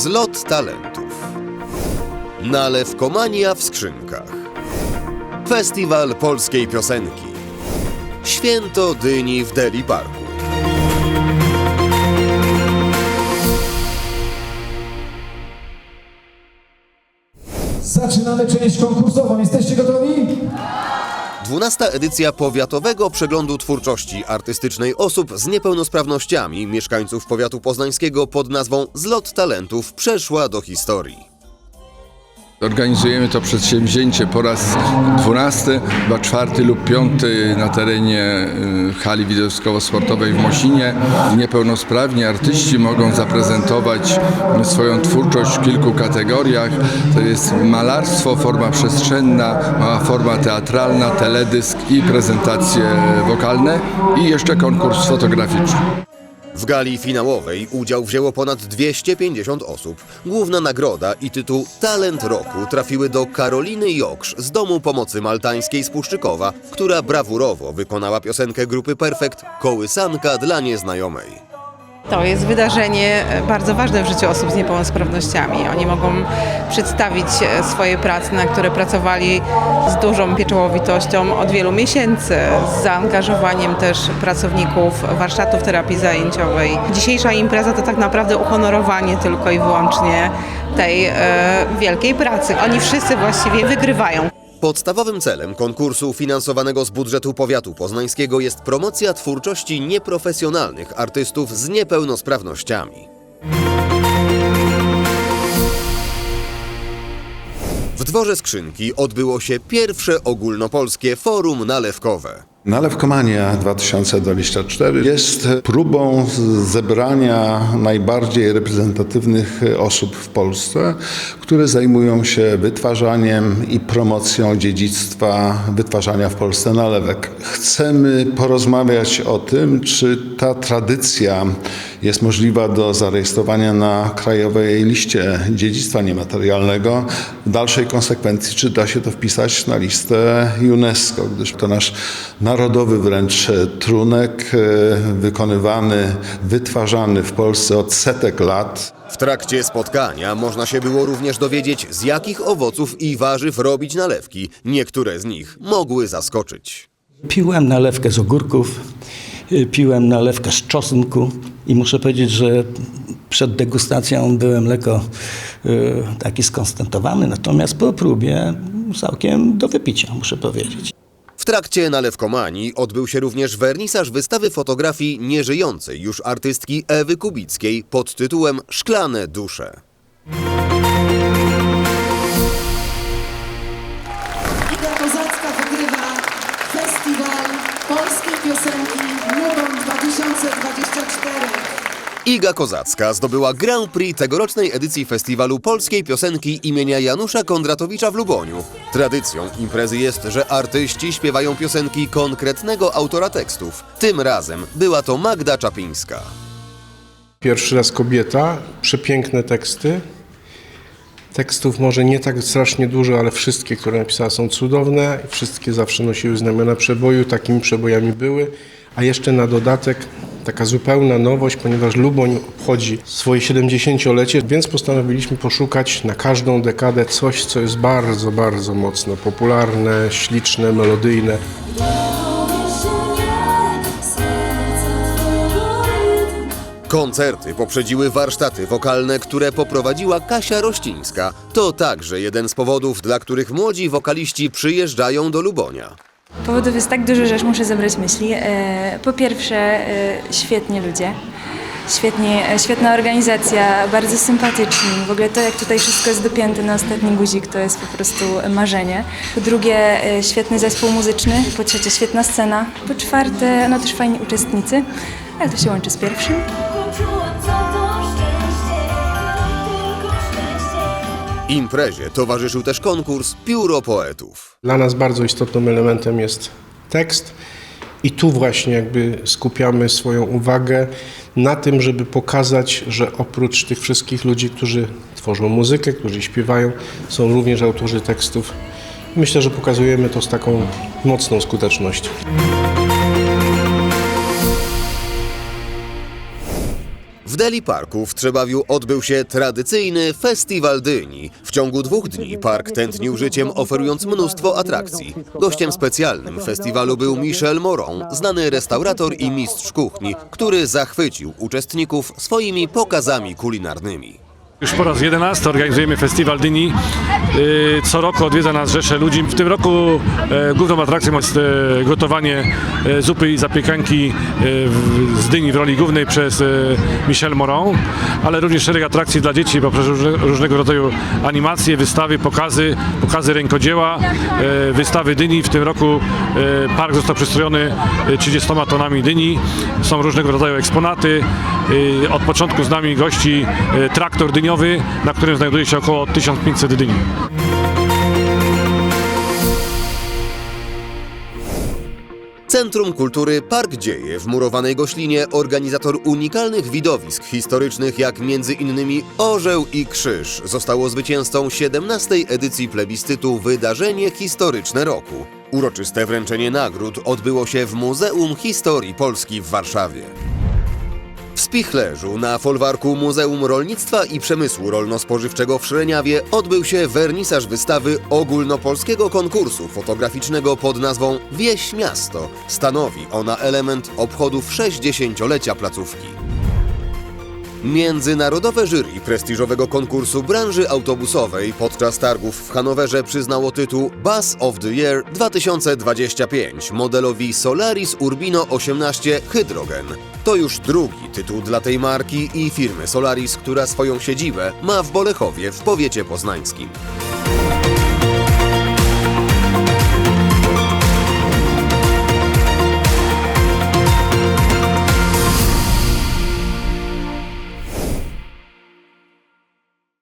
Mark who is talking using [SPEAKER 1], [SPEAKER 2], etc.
[SPEAKER 1] Wzlot talentów. Nalewkomania w skrzynkach. Festiwal polskiej piosenki. Święto dyni w Deli Parku.
[SPEAKER 2] Zaczynamy część konkursową. Jesteście gotowi?
[SPEAKER 1] 12. edycja powiatowego przeglądu twórczości artystycznej osób z niepełnosprawnościami mieszkańców powiatu poznańskiego pod nazwą Zlot Talentów przeszła do historii.
[SPEAKER 3] Organizujemy to przedsięwzięcie po raz 12, chyba czwarty lub piąty na terenie y, hali widowiskowo-sportowej w Mosinie. Niepełnosprawni artyści mogą zaprezentować swoją twórczość w kilku kategoriach. To jest malarstwo, forma przestrzenna, mała forma teatralna, teledysk i prezentacje wokalne i jeszcze konkurs fotograficzny.
[SPEAKER 1] W gali finałowej udział wzięło ponad 250 osób. Główna nagroda i tytuł Talent Roku trafiły do Karoliny Joksz z Domu Pomocy Maltańskiej z Puszczykowa, która brawurowo wykonała piosenkę grupy Perfekt Kołysanka dla nieznajomej.
[SPEAKER 4] To jest wydarzenie e, bardzo ważne w życiu osób z niepełnosprawnościami. Oni mogą przedstawić e, swoje prace, na które pracowali z dużą pieczołowitością od wielu miesięcy, z zaangażowaniem też pracowników warsztatów terapii zajęciowej. Dzisiejsza impreza to tak naprawdę uhonorowanie tylko i wyłącznie tej e, wielkiej pracy. Oni wszyscy właściwie wygrywają.
[SPEAKER 1] Podstawowym celem konkursu finansowanego z budżetu powiatu poznańskiego jest promocja twórczości nieprofesjonalnych artystów z niepełnosprawnościami. W dworze skrzynki odbyło się pierwsze ogólnopolskie forum nalewkowe.
[SPEAKER 5] Nalewkomania 2024 jest próbą zebrania najbardziej reprezentatywnych osób w Polsce, które zajmują się wytwarzaniem i promocją dziedzictwa wytwarzania w Polsce nalewek. Chcemy porozmawiać o tym, czy ta tradycja jest możliwa do zarejestrowania na krajowej liście dziedzictwa niematerialnego. W dalszej konsekwencji, czy da się to wpisać na listę UNESCO, gdyż to nasz narodowy wręcz trunek, e, wykonywany, wytwarzany w Polsce od setek lat.
[SPEAKER 1] W trakcie spotkania można się było również dowiedzieć, z jakich owoców i warzyw robić nalewki. Niektóre z nich mogły zaskoczyć.
[SPEAKER 6] Piłem nalewkę z ogórków, piłem nalewkę z czosnku i muszę powiedzieć, że przed degustacją byłem lekko y, taki skonstantowany, natomiast po próbie całkiem do wypicia, muszę powiedzieć.
[SPEAKER 1] W trakcie nalewkomanii odbył się również wernisaż wystawy fotografii nieżyjącej już artystki Ewy Kubickiej pod tytułem Szklane dusze.
[SPEAKER 7] Iga Kozacka wygrywa Festiwal Polskiej Piosenki 2024.
[SPEAKER 1] Iga Kozacka zdobyła Grand Prix tegorocznej edycji festiwalu polskiej piosenki imienia Janusza Kondratowicza w Luboniu. Tradycją imprezy jest, że artyści śpiewają piosenki konkretnego autora tekstów. Tym razem była to Magda Czapińska.
[SPEAKER 8] Pierwszy raz kobieta, przepiękne teksty. Tekstów może nie tak strasznie dużo, ale wszystkie, które napisała są cudowne. Wszystkie zawsze nosiły znamiona przeboju, takimi przebojami były. A jeszcze na dodatek taka zupełna nowość, ponieważ Luboń obchodzi swoje 70-lecie, więc postanowiliśmy poszukać na każdą dekadę coś, co jest bardzo, bardzo mocno popularne, śliczne, melodyjne.
[SPEAKER 1] Koncerty poprzedziły warsztaty wokalne, które poprowadziła Kasia Rościńska. To także jeden z powodów, dla których młodzi wokaliści przyjeżdżają do Lubonia.
[SPEAKER 9] Powodów jest tak dużo, że aż muszę zebrać myśli. E, Po pierwsze, e, świetnie ludzie. Świetnie, świetna organizacja, bardzo sympatyczni. W ogóle to, jak tutaj wszystko jest dopięte na ostatni guzik, to jest po prostu marzenie. Po drugie, e, świetny zespół muzyczny. Po trzecie, świetna scena. Po czwarte, no też fajni uczestnicy, ale to się łączy z pierwszym.
[SPEAKER 1] Imprezie towarzyszył też konkurs Pióro Poetów.
[SPEAKER 8] Dla nas bardzo istotnym elementem jest tekst i tu właśnie jakby skupiamy swoją uwagę na tym, żeby pokazać, że oprócz tych wszystkich ludzi, którzy tworzą muzykę, którzy śpiewają, są również autorzy tekstów. Myślę, że pokazujemy to z taką mocną skutecznością.
[SPEAKER 1] Deli Parku w Trzebawiu odbył się tradycyjny Festiwal Dyni. W ciągu dwóch dni park tętnił życiem, oferując mnóstwo atrakcji. Gościem specjalnym festiwalu był Michel Moron, znany restaurator i mistrz kuchni, który zachwycił uczestników swoimi pokazami kulinarnymi.
[SPEAKER 10] Już po raz 11 organizujemy festiwal Dyni. Yy, Co roku odwiedza nas rzesze ludzi. W tym roku e, główną atrakcją jest e, gotowanie e, zupy i zapiekanki z dyni w roli głównej przez Michel Moron, ale również szereg atrakcji dla dzieci poprzez różne, różnego rodzaju animacje, wystawy, pokazy, pokazy rękodzieła, wystawy dyni. W tym roku park został przystrojony e, 30 tonami dyni. Są różnego rodzaju eksponaty. Od początku z nami gości traktor na którym znajduje się około 1500 dyni.
[SPEAKER 1] Centrum Kultury Park Dzieje w murowanej Goślinie organizator unikalnych widowisk historycznych jak między innymi Orzeł i Krzyż zostało zwycięzcą 17. edycji plebiscytu Wydarzenie Historyczne Roku. Uroczyste wręczenie nagród odbyło się w Muzeum Historii Polski w Warszawie. W Spichlerzu na folwarku Muzeum Rolnictwa i Przemysłu Rolno-Spożywczego w Szreniawie odbył się wernisaż wystawy ogólnopolskiego konkursu fotograficznego pod nazwą Wieś Miasto. Stanowi ona element obchodów 60-lecia placówki. Międzynarodowe jury prestiżowego konkursu branży autobusowej podczas targów w Hanowerze przyznało tytuł Bus of the Year 2025 modelowi Solaris Urbino 18 Hydrogen. To już drugi tytuł dla tej marki i firmy Solaris, która swoją siedzibę ma w Bolechowie w powiecie poznańskim.